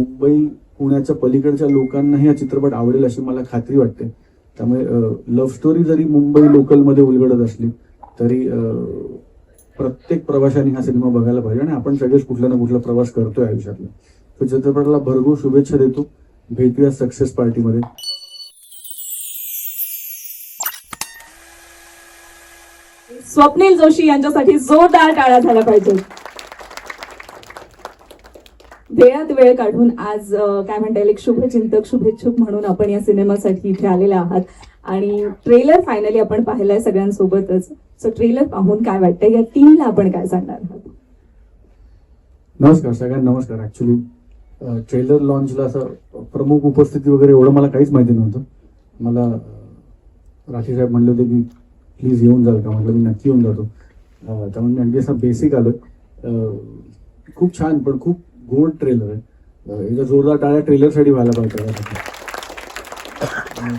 मुंबई पुण्याच्या पलीकडच्या लोकांनाही हा चित्रपट आवडेल अशी मला खात्री वाटते. त्यामुळे लव्ह स्टोरी जरी मुंबई लोकलमध्ये उलगडत असली तरी प्रत्येक प्रवाशाने हा सिनेमा बघायला पाहिजे आणि आपण सगळेच कुठला ना कुठला प्रवास करतोय आयुष्यातला. तो चित्रपटाला भरघोस शुभेच्छा देतो. भेटूया सक्सेस पार्टीमध्ये स्वप्नील जोशी यांच्यासाठी जोरदार टाळ्या झाल्या पाहिजे वेळात वेळ काढून आज काय म्हणता येईल एक शुभचिंतक शुभेच्छुक म्हणून आपण या सिनेमासाठी इथे आलेले आहात. आणि ट्रेलर फायनली आपण पाहिलाय सगळ्यांसोबतच. सो ट्रेलर पाहून काय वाटतं या टीमला आपण काय सांगणार आहात? नमस्कार सगळ्यांना नमस्कार. ऍक्च्युली ट्रेलर लॉन्चला असं प्रमुख उपस्थिती वगैरे एवढं मला काहीच माहिती नव्हतं. मला राठी साहेब म्हणले होते की प्लीज येऊन जाल का? म्हटलं मी नक्की येऊन जातो. त्यामुळे मी अगदी असा बेसिक आलोय. खूप छान पण खूप गोल्ड ट्रेलर आहे. एकदा जोरदार टाळ्या ट्रेलरसाठी व्हायला पाहिजे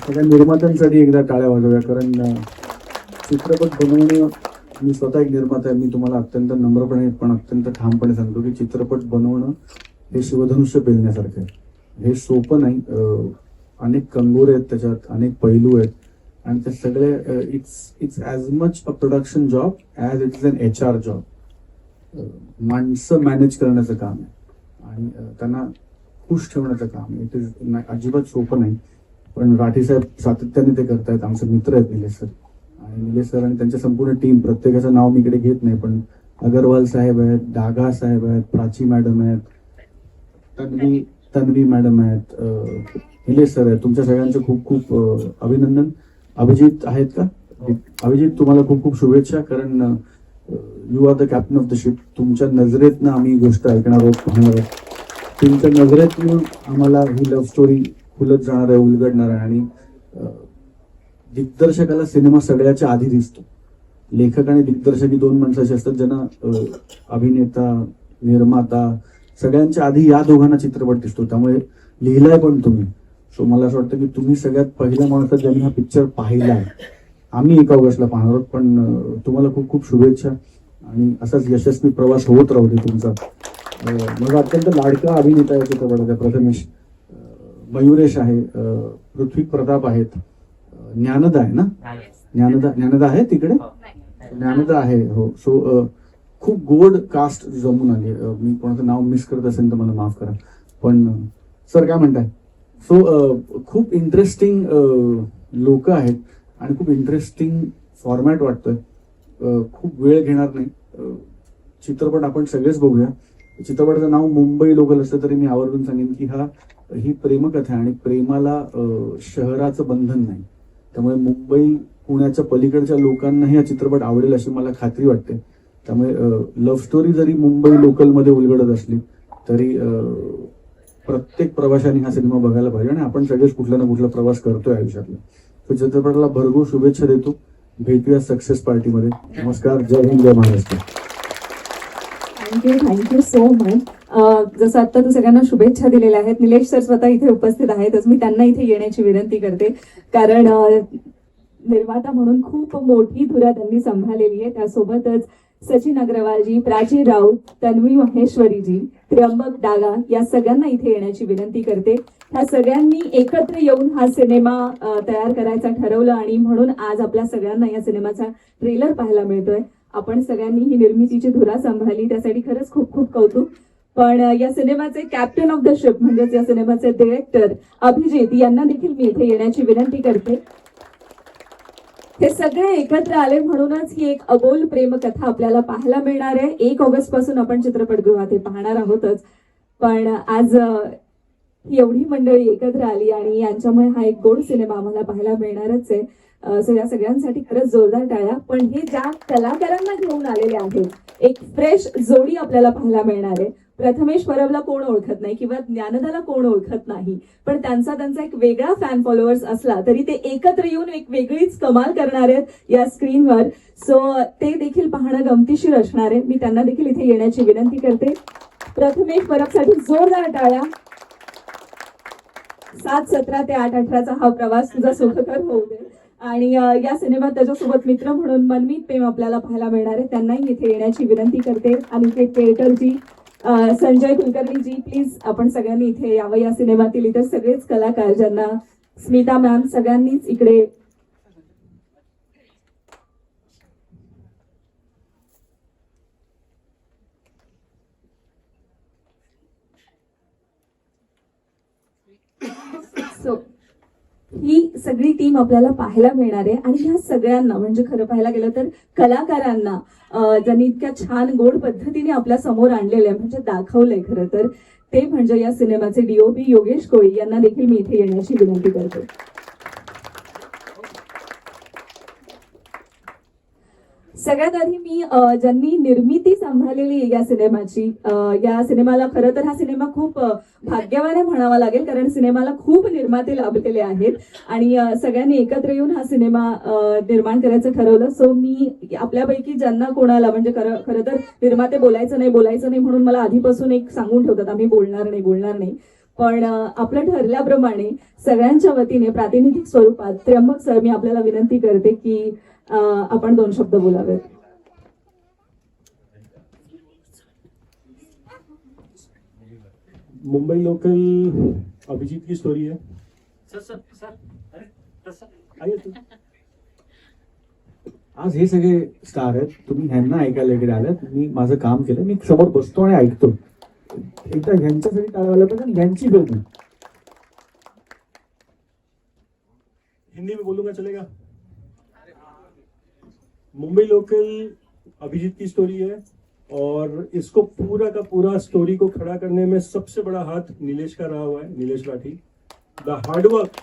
सगळ्या निर्मात्यांसाठी एकदा टाळ्या वाजवूया कारण चित्रपट बनवणं मी स्वतः एक निर्माता आहे मी तुम्हाला अत्यंत नम्रपणे पण अत्यंत ठामपणे सांगतो की चित्रपट बनवणं हे शिवधनुष्य पेलण्यासारखं आहे. हे सोपं नाही अनेक कंगोरे आहेत त्याच्यात अनेक पैलू आहेत आणि ते सगळे it's it's as much a production job as it is an H R job माणसं मॅनेज करण्याचं काम आहे. आणि त्यांना खुश ठेवण्याचं काम. इज अजिबात सोपं नाही. पण राठी साहेब सातत्याने ते करतायत. आमचे मित्र आहेत निलेश सर. आणि निलेश सर आणि त्यांच्या संपूर्ण टीम प्रत्येकाचं नाव मी इकडे घेत नाही पण अगरवाल साहेब आहेत डागा साहेब आहेत प्राची मॅडम आहेत तन्वी तन्वी मॅडम आहेत निलेश सर आहेत. तुमच्या सगळ्यांचे खूप खूप अभिनंदन. अभिजित आहेत का? अभिजित तुम्हाला खूप खूप शुभेच्छा. कारण you are the captain of the ship तुमच्या नजरेतनं आम्ही गोष्ट ऐकणार आहोत पाहणार आहोत. तुमच्या नजरेतून आम्हाला ही लव्ह स्टोरी खुलत जाणार आहे उलगडणार आहे. आणि दिग्दर्शकाला सिनेमा सगळ्याच्या आधी दिसतो. लेखक आणि दिग्दर्शक ही दोन माणसं अशी असतात ज्यांना अभिनेता निर्माता सगळ्यांच्या आधी या दोघांना चित्रपट दिसतो. त्यामुळे लिहिलाय पण तुम्ही. सो मला असं वाटतं की तुम्ही सगळ्यात पहिल्या माणसात ज्यांनी हा पिक्चर पाहिला आहे आम्ही एक ऑगस्टला पाहणार आहोत पण तुम्हाला खूप खूप शुभेच्छा. आणि असाच यशस्वी प्रवास होत राहू दे तुमचा. माझा अत्यंत लाडका अभिनेता या चित्रपटाचा प्रथमेश. मयुरेश आहे पृथ्वी प्रताप आहेत. ज्ञानदा आहे ना? ज्ञानदा ज्ञानदा आहे तिकडे? ज्ञानदा आहे हो. सो खूप गोड कास्ट जमून आली. मी कोणाचं नाव मिस करत असेल तर मला माफ करा. पण सर काय म्हणताय? सो खूप इंटरेस्टिंग लोक आहेत. आणि खूप इंटरेस्टिंग फॉर्मॅट वाटतोय. खूप वेळ घेणार नाही. चित्रपट आपण सगळेच बघूया. चित्रपटाचं नाव मुंबई लोकल असलं तरी मी आवर्जून सांगेन की हा ही प्रेमकथा आहे आणि प्रेमाला शहराचं बंधन नाही. त्यामुळे मुंबई पुण्याच्या पलीकडच्या लोकांनाही हा चित्रपट आवडेल अशी मला खात्री वाटते. त्यामुळे लव्ह स्टोरी जरी मुंबई लोकलमध्ये उलगडत असली तरी प्रत्येक प्रवाशाने हा सिनेमा बघायला पाहिजे आणि आपण सगळेच कुठला ना कुठला प्रवास करतोय आयुष्यातला. चित्रपटाला भरघोस शुभेच्छा देतो. भेटूया सक्सेस पार्टीमध्ये नमस्कार जय हिंद जय Maharashtra. Thank you thank you so much जसं आता तू सगळ्यांना शुभेच्छा दिलेल्या आहेत निलेश सर स्वतः इथे उपस्थित आहेतच. मी त्यांना इथे येण्याची विनंती करते. कारण निर्माता म्हणून खूप मोठी धुरा त्यांनी सांभाळलेली आहे. त्यासोबतच सचिन अग्रवालजी प्राची राऊत तन्वी महेश्वरीजी त्र्यंबक डागा या सगळ्यांना इथे येण्याची विनंती करते. ह्या सगळ्यांनी एकत्र येऊन हा सिनेमा तयार करायचा ठरवलं आणि म्हणून आज आपल्या सगळ्यांना या सिनेमाचा ट्रेलर पाहायला मिळतोय. आपण सगळ्यांनी ही निर्मितीची धुरा सांभाळली त्यासाठी खरंच खूप खूप कौतुक. पण या सिनेमाचे कॅप्टन ऑफ द शिप म्हणजेच या सिनेमाचे डिरेक्टर अभिजित यांना देखील मी इथे येण्याची विनंती करते. हे सगळे एकत्र आले म्हणूनच ही एक अबोल प्रेमकथा आपल्याला पाहायला मिळणार आहे. एक ऑगस्टपासून आपण चित्रपटगृहात हे पाहणार आहोतच. पण आज ही एवढी मंडळी एकत्र आली आणि यांच्यामुळे हा एक गोड सिनेमा आम्हाला पाहायला मिळणारच आहे. सो या सगळ्यांसाठी खरंच जोरदार टाळ्या. पण हे ज्या कलाकारांना घेऊन आलेले आहेत एक फ्रेश जोडी आपल्याला पाहायला मिळणार आहे. प्रथमेश परबला कोण ओळखत नाही किंवा ज्ञानदाला कोण ओळखत नाही. पण त्यांचा त्यांचा एक वेगळा फॅन फॉलोअर्स असला तरी ते एकत्र येऊन एक वेगळीच कमाल करणार आहेत या स्क्रीनवर सो ते देखील पाहणं गमतीशीर असणार आहे. मी त्यांना देखील इथे येण्याची विनंती करते. प्रथमेश परबसाठी जोरदार टाळ्या. सात सतरा ते आठ अठराचा हा प्रवास तुझा सुखकर होऊ दे. आणि या सिनेमात त्याच्यासोबत मित्र म्हणून मनमीत प्रेम आपल्याला पाहायला मिळणार आहे. त्यांनाही इथे येण्याची विनंती करते. आणि ते क्रिएटरजी अं, संजय कुलकर्णी जी प्लीज आपण सगळ्यांनी इथे यावं या सिनेमातील इतर सगळेच कलाकार ज्यांना स्मिता मॅम सगळ्यांनीच इकडे सो ही सगळी टीम आपल्याला पाहायला मिळणार आहे. आणि ह्या सगळ्यांना म्हणजे खरं पाहायला गेलं तर कलाकारांना ज्यांनी इतक्या छान गोड पद्धतीने आपल्यासमोर आणलेलं आहे म्हणजे दाखवलंय खरं तर ते म्हणजे या सिनेमाचे डीओपी योगेश कोळी यांना देखील मी इथे येण्याची विनंती करते. सगळ्यात आधी मी ज्यांनी निर्मिती सांभाळलेली आहे या सिनेमाची या सिनेमाला खरं तर हा सिनेमा खूप अं, भाग्यवान आहे म्हणावा लागेल कारण सिनेमाला खूप निर्माते लाभलेले आहेत. आणि सगळ्यांनी एकत्र येऊन हा सिनेमा निर्माण करायचं ठरवलं. सो मी आपल्यापैकी ज्यांना कोणाला म्हणजे खरं खरं तर निर्माते बोलायचं नाही बोलायचं नाही म्हणून मला आधीपासून एक सांगून ठेवतात आम्ही बोलणार नाही बोलणार नाही. पण आपलं ठरल्याप्रमाणे सगळ्यांच्या वतीने प्रातिनिधिक स्वरूपात त्र्यंबक सर मी आपल्याला विनंती करते की आपण दोन शब्द बोलावेत मुंबई लोकल अभिजीत की स्टोरी है? सर सर सर अरे तसं आइए तू. आज हे सगळे स्टार आहेत. तुम्ही ह्यांना ऐकायला इकडे आलात. मी माझं काम केलं. मी समोर बसतो आणि ऐकतो. एकदा ह्यांच्यासाठी टाळायला पाहिजे आणि ह्यांची आहे. हिंदी में बोलूँगा चलेगा मुंबई लोकल अभिजीत की स्टोरी है और इसको पूरा का पूरा स्टोरी को खड़ा करने में सबसे बड़ा हाथ नीलेश का रहा हुआ है, Nilesh Rathi the hard work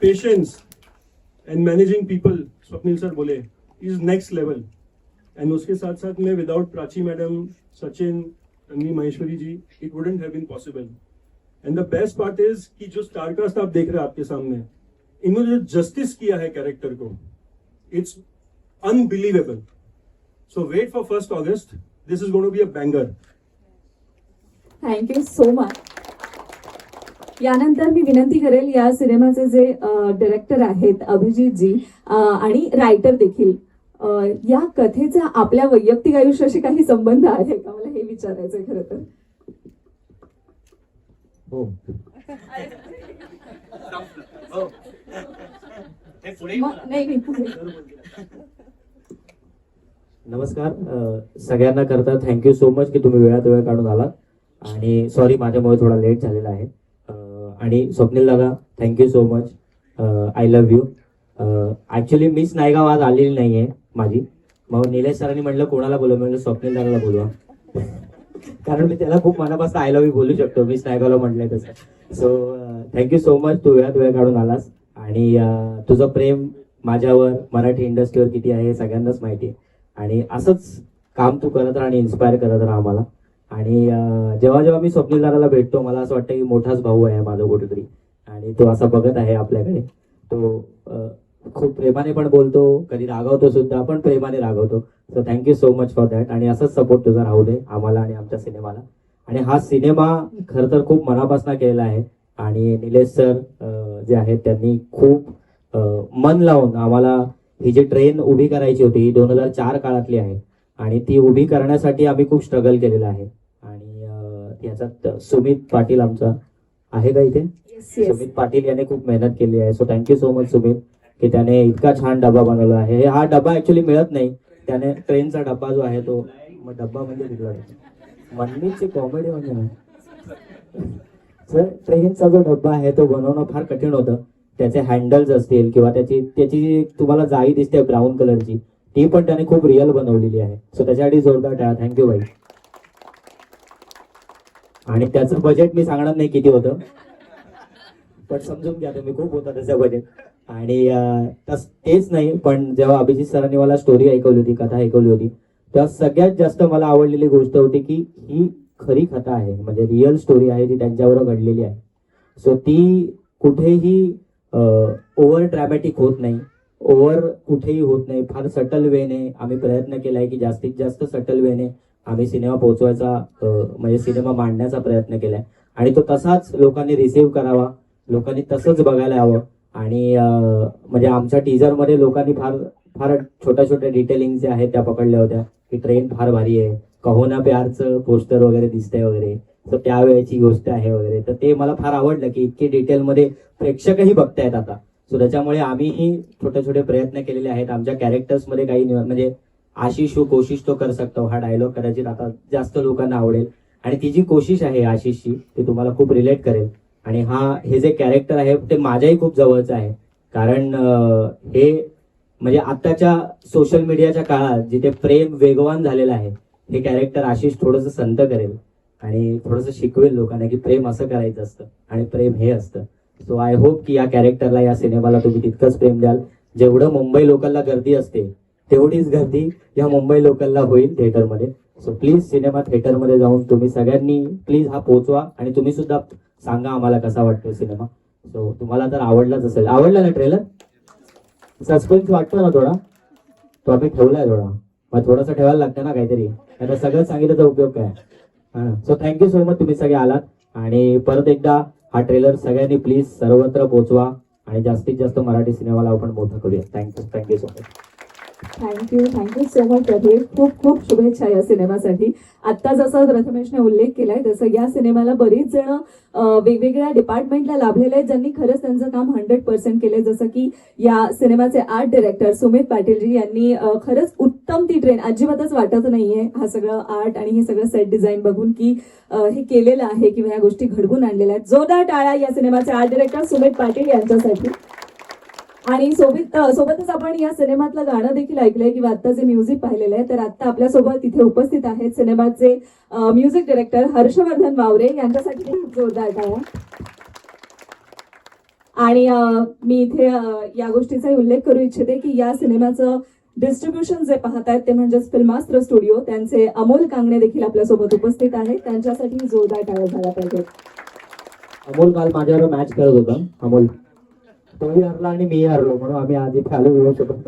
patience and managing people Swapnil sir बोले इज़ नेक्स्ट लेवल एंड उसके साथ साथ में without Prachi madam Sachin Anni Maheshwari ji it wouldn't have been possible and the best part is कि जो star cast आप देख रहे हैं आपके सामने इन्होंने जो जस्टिस किया है कैरेक्टर को it's unbelievable so wait for first August this is going to be a banger thank you so much यानंतर मी विनंती करेल या सिनेमाचे जे डायरेक्टर आहेत अभिजीत जी आणि रायटर देखील. या कथेचा आपल्या वैयक्तिक आयुष्याशी काही संबंध आहे का? मला हे विचारायचंय खरं तर. हो. हो. नाही. नमस्कार. सगळ्यांना करता थँक्यू सो मच की तुम्ही वेळात वेळ काढून आलात. आणि सॉरी माझ्यामुळे थोडा लेट झालेला आहे. आणि स्वप्नील दादा thank you so much I love you actually miss Naigaon आज आलेली नाही आहे माझी. मग निलेश सरांनी म्हटलं कोणाला बोलू म्हणलं स्वप्नील दादाला बोलवा. कारण मी त्याला खूप मनापासून आय लव्ह यू बोलू शकतो. मी नायगावला म्हटलंय तसं. So thank you so much तू वेळात वेळ काढून आलास. आणि uh, तुझं प्रेम माझ्यावर मराठी इंडस्ट्रीवर किती आहे हे सगळ्यांनाच माहिती आहे. आणि असंच काम तू करत राहा आणि इन्स्पायर करत राहा आम्हाला. आणि uh, जेव्हा जेव्हा मी स्वप्नील दादाला भेटतो मला असं वाटतं की मोठाच भाऊ आहे माझा कुठेतरी. आणि तो असा बघत आहे आपल्याकडे. तो uh, खूप प्रेमाने पण बोलतो कधी रागवतो सुद्धा पण प्रेमाने रागवतो. So thank you so much for that आणि असंच सपोर्ट तुझा राहू दे आम्हाला आणि आमच्या सिनेमाला. आणि हा सिनेमा खरं तर खूप मनापासून केलेला आहे. आणि निलेश सर जे आहेत त्यांनी खूप मन लावून आम्हाला ही जी ट्रेन उभी करायची होती ही दोन हजार चार काळातली आहे. आणि ती उभी करण्यासाठी आम्ही खूप स्ट्रगल केलेलं आहे. आणि याच्यात सुमित पाटील आमचा आहे का इथे. सुमित पाटील याने खूप मेहनत केली आहे. So thank you so much Sumit. की त्याने इतका छान डबा बनवला आहे. हे- हा डबा ऍक्च्युली मिळत नाही. त्याने ट्रेनचा डब्बा जो आहे तो मग डब्बा म्हणजे तिकडे मनमीची कॉमेडी म्हणजे सर ट्रेनचा जो डब्बा आहे तो बनवणं फार कठीण होतं. त्याचे हँडल्स असतील किंवा त्याची त्याची तुम्हाला जाळी दिसते ब्राऊन कलरची ती पण त्याने खूप रिअल बनवलेली आहे. सो त्याच्यासाठी जोरदार टाळा. थँक्यू भाई आणि त्याचं बजेट मी सांगणार नाही किती होतं. पण समजून घ्या तुम्ही. खूप होता त्याचं बजेट आणि तस- तेच नाही पण जेव्हा अभिजित सरांनी मला स्टोरी ऐकवली होती कथा ऐकवली होती तेव्हा सगळ्यात जास्त मला आवडलेली गोष्ट होती की ही खरी कथा आहे म्हणजे रिअल स्टोरी आहे ती त्यांच्यावर घडलेली आहे. सो ती कुठेही ओव्हर ड्रॅमॅटिक होत नाही ओव्हर कुठेही होत नाही फार सटल वेने आम्ही प्रयत्न केला आहे की जास्तीत जास्त सटल वेने आम्ही सिनेमा पोहोचवायचा म्हणजे सिनेमा मांडण्याचा प्रयत्न केला आहे आणि तो तसाच लोकांनी रिसीव्ह करावा लोकांनी तसंच बघायला हवं आणि म्हणजे आमच्या टीजरमध्ये लोकांनी फार फार छोट्या छोट्या डिटेलिंग जे आहेत त्या पकडल्या होत्या. की ट्रेन फार भारी आहे. कहो ना प्यारचं पोस्टर वगैरे दिसतंय वगैरे. तर त्यावेळेची गोष्ट आहे वगैरे. तर ते मला फार आवडलं की इतके डिटेलमध्ये प्रेक्षकही बघतायत आता. सो त्याच्यामुळे आम्हीही छोटे छोटे प्रयत्न केलेले आहेत. आमच्या कॅरेक्टर्समध्ये काही म्हणजे आशिष हो कोशिश तो कर सकतो. हा डायलॉग कदाचित आता जास्त लोकांना आवडेल. आणि ती जी कोशिश आहे आशिषची ती तुम्हाला खूप रिलेट करेल. आणि हा हे जे कॅरेक्टर आहे ते माझ्याही खूप जवळचं आहे. कारण हे म्हणजे आताच्या सोशल मीडियाच्या काळात जिथे प्रेम वेगवान झालेलं आहे हे कॅरेक्टर आशिष थोडंसं संत करेल. आणि थोडंसं शिकवेल लोकांना की प्रेम असं करायचं असतं आणि प्रेम हे असतं. सो आय होप की या कॅरेक्टरला या सिनेमाला तुम्ही तितकंच प्रेम द्याल. जेवढं मुंबई लोकलला गर्दी असते तेवढीच गर्दी या मुंबई लोकलला होईल थिएटरमध्ये सो प्लीज सिनेमा थिएटरमध्ये जाऊन तुम्ही सगळ्यांनी प्लीज हा पोचवा आणि तुम्ही सुद्धा सांगा आम्हाला कसा वाटतो सिनेमा. सो तुम्हाला तर आवडलाच असेल. आवडला ना ट्रेलर सस्पेन्स वाटतो ना थोडा? तो आम्ही ठेवलाय थोडा. मग थोडासा ठेवायला लागतं ना काहीतरी. आता सगळं सांगितलं तर उपयोग काय? सो थँक्यू सो मच तुम्ही सगळे आलात. आणि परत एकदा हा ट्रेलर सगळ्यांनी प्लीज सर्वत्र पोचवा. आणि जास्तीत जास्त मराठी सिनेमाला आपण मोठं करूया. Thank you thank you so much thank you thank you so much Prabhesh खूप खूप शुभेच्छा या सिनेमासाठी. आत्ता जसं प्रथमेशने उल्लेख केलाय तसं या सिनेमाला बरीच जण वेगवेगळ्या डिपार्टमेंटला लाभलेले आहेत ज्यांनी खरंच त्यांचं काम हंड्रेड पर्सेंट केलंय. जसं की या सिनेमाचे आर्ट डिरेक्टर सुमित पाटीलजी यांनी खरंच उत्तम ती ट्रेन अजिबातच वाटत नाहीये हा सगळं आर्ट आणि हे सगळं सेट डिझाईन बघून की हे केलेलं आहे किंवा या गोष्टी घडवून आणलेल्या आहेत. जोरदार टाळ्या या सिनेमाचे आर्ट डिरेक्टर सुमित पाटील यांच्यासाठी. आणि सोबत सोबतच आपण या सिनेमातलं गाणं देखील ऐकलंय किंवा आता जे म्युझिक पाहिलेलं आहे तर आता आपल्यासोबत इथे उपस्थित आहेत सिनेमाचे म्युझिक डिरेक्टर हर्षवर्धन वावरे यांच्यासाठी खूप जोरदार टाळ्या आणि मी इथे या गोष्टीचाही उल्लेख करू इच्छिते की या सिनेमाचं डिस्ट्रीब्युशन जे पाहत आहेत ते म्हणजेच फिल्मास्त्र स्टुडिओ त्यांचे अमोल कांगणे देखील आपल्यासोबत उपस्थित आहेत. त्यांच्यासाठी जोरदार टाळ्या झाल्या पाहिजेत अमोल काल माझ्यावर मॅच करत होता. अमोल तोही हरला आणि मी हरलो म्हणून आम्ही आज इथे आलो शकतो